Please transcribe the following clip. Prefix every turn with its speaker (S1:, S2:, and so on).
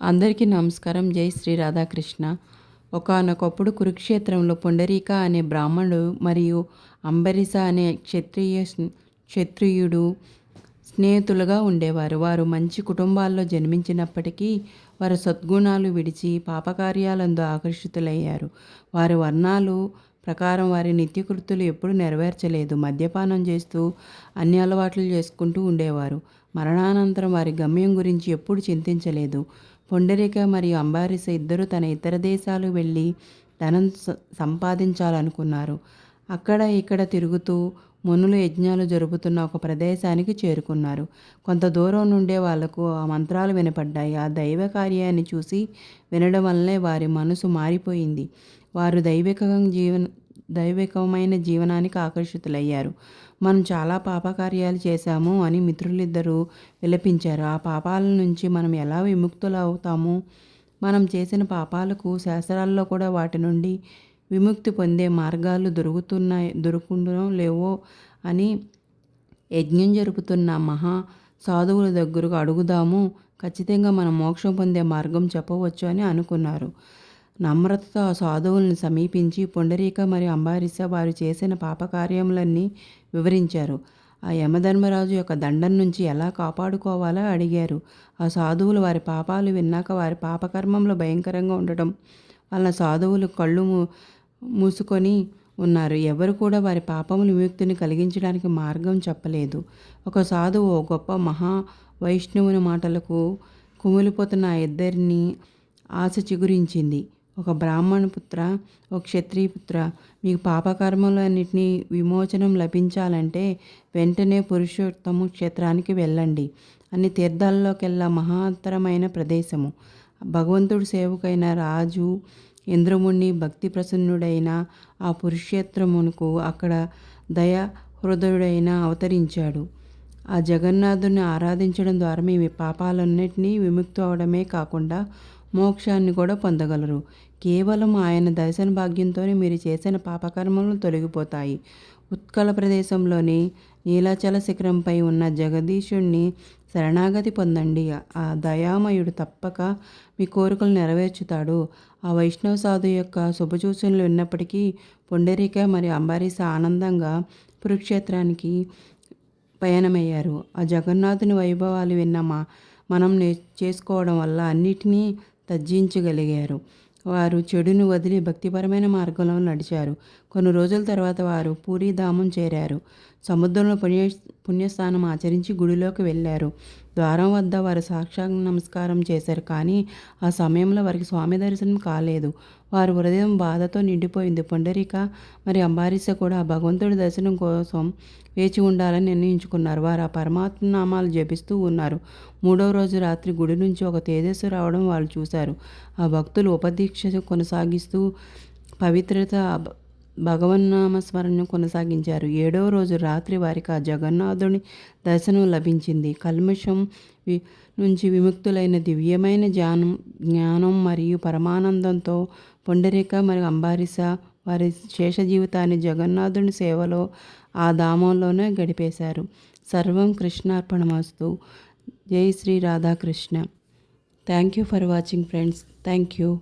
S1: అందరికీ నమస్కారం. జై శ్రీ రాధాకృష్ణ. ఒకానొకప్పుడు కురుక్షేత్రంలో పొండరీక అనే బ్రాహ్మణుడు మరియు అంబరీష అనే క్షత్రియ క్షత్రియుడు స్నేహితులుగా ఉండేవారు. వారు మంచి కుటుంబాల్లో జన్మించినప్పటికీ వారు సద్గుణాలు విడిచి పాపకార్యాలందు ఆకర్షితులయ్యారు. వారి వర్ణాలు ప్రకారం వారి నిత్యకృతులు ఎప్పుడు నెరవేర్చలేదు. మద్యపానం చేస్తూ అన్ని అలవాట్లు చేసుకుంటూ ఉండేవారు. మరణానంతరం వారి గమ్యం గురించి ఎప్పుడు చింతించలేదు. పొండరిక మరియు అంబారిస ఇద్దరు తన ఇతర దేశాలు వెళ్ళి ధనం సంపాదించాలనుకున్నారు. అక్కడ ఇక్కడ తిరుగుతూ మునులు యజ్ఞాలు జరుపుతున్న ఒక ప్రదేశానికి చేరుకున్నారు. కొంత దూరం నుండే వాళ్ళకు ఆ మంత్రాలు వినపడ్డాయి. ఆ దైవ కార్యాన్ని చూసి వినడం వల్లే వారి మనసు మారిపోయింది. వారు దైవిక జీవన దైవికమైన జీవనానికి ఆకర్షితులయ్యారు. మనం చాలా పాపకార్యాలు చేశాము అని మిత్రులిద్దరూ విలపించారు. ఆ పాపాల నుంచి మనం ఎలా విముక్తులు అవుతాము మనం చేసిన పాపాలకు శాస్త్రాల్లో కూడా వాటి నుండి విముక్తి పొందే మార్గాలు దొరుకుతున్నాయి దొరుకుండో లేవో అని యజ్ఞం జరుపుతున్న మహా సాధువుల దగ్గరకు అడుగుదాము. ఖచ్చితంగా మనం మోక్షం పొందే మార్గం చెప్పవచ్చు అని అనుకున్నారు. నమ్రతతో ఆ సాధువులను సమీపించి పుండరీక మరియు అంబారిస వారు చేసిన పాపకార్యములన్నీ వివరించారు. ఆ యమధర్మరాజు యొక్క దండం నుంచి ఎలా కాపాడుకోవాలో అడిగారు. ఆ సాధువులు వారి పాపాలు విన్నాక వారి పాపకర్మంలో భయంకరంగా ఉండటం వలన సాధువులు కళ్ళు మూసుకొని ఉన్నారు. ఎవరు కూడా వారి పాపములు విముక్తిని కలిగించడానికి మార్గం చెప్పలేదు. ఒక సాధువు గొప్ప మహా వైష్ణవుని మాటలకు కుమిలిపోతున్న ఆ ఇద్దరిని ఆశ చిగురించింది. ఒక బ్రాహ్మణ పుత్ర ఒక క్షత్రియ పుత్ర. మీకు పాపకర్మలన్నింటినీ విమోచనం లభించాలంటే వెంటనే పురుషోత్తము క్షేత్రానికి వెళ్ళండి. అని తీర్థాల్లోకెల్లా మహత్తరమైన ప్రదేశము. భగవంతుడు సేవకైన రాజు ఇంద్రముని భక్తి ప్రసన్నుడైన ఆ పురుషేత్రమునకు అక్కడ దయ హృదయుడైన అవతరించాడు. ఆ జగన్నాథుని ఆరాధించడం ద్వారా మీ పాపాలన్నింటినీ విముక్తి అవడమే కాకుండా మోక్షాన్ని కూడా పొందగలరు. కేవలం ఆయన దర్శన భాగ్యంతోనే మీరు చేసిన పాపకర్మలు తొలగిపోతాయి. ఉత్కల ప్రదేశంలోని నీలాచల శిఖరంపై ఉన్న జగదీశుణ్ణి శరణాగతి పొందండి. ఆ దయామయుడు తప్పక మీ కోరికలు నెరవేర్చుతాడు. ఆ వైష్ణవ సాధు యొక్క శుభసూచనలు విన్నప్పటికీ పొండరిక మరియు అంబారీస ఆనందంగా కురుక్షేత్రానికి పయనమయ్యారు. ఆ జగన్నాథుని వైభవాలు విన్న మా మనం చేసుకోవడం వల్ల అన్నిటినీ తజ్జించగలిగారు వారు చెడును వదిలి భక్తిపరమైన మార్గంలో నడిచారు. కొన్ని రోజుల తర్వాత వారు పూరీధామం చేరారు. సముద్రంలో పుణ్య పుణ్యస్థానం ఆచరించి గుడిలోకి వెళ్ళారు. ద్వారం వద్ద వారు సాక్షాత్ నమస్కారం చేశారు కానీ ఆ సమయంలో వారికి స్వామి దర్శనం కాలేదు. వారి హృదయం బాధతో నిండిపోయింది. పొండరిక మరి అంబారీస కూడా భగవంతుడి దర్శనం కోసం వేచి ఉండాలని నిర్ణయించుకున్నారు. వారు ఆ పరమాత్మ నామాలు జపిస్తూ ఉన్నారు. మూడవ రోజు రాత్రి గుడి నుంచి ఒక తేజస్సు రావడం వాళ్ళు చూశారు. ఆ భక్తులు ఉపదీక్ష కొనసాగిస్తూ పవిత్రత భగవన్నామస్మరణను కొనసాగించారు. ఏడవ రోజు రాత్రి వారికి ఆ జగన్నాథుని దర్శనం లభించింది. కల్మషం నుంచి విముక్తులైన దివ్యమైన జ్ఞానం జ్ఞానం మరియు పరమానందంతో పొండరిక మరియు అంబారిస వారి శేష జీవితాన్ని జగన్నాథుని సేవలో ఆ ధామంలోనే గడిపేశారు. సర్వం కృష్ణార్పణమస్తు. జై Shri Radhakrishna. Thank you for watching friends. Thank you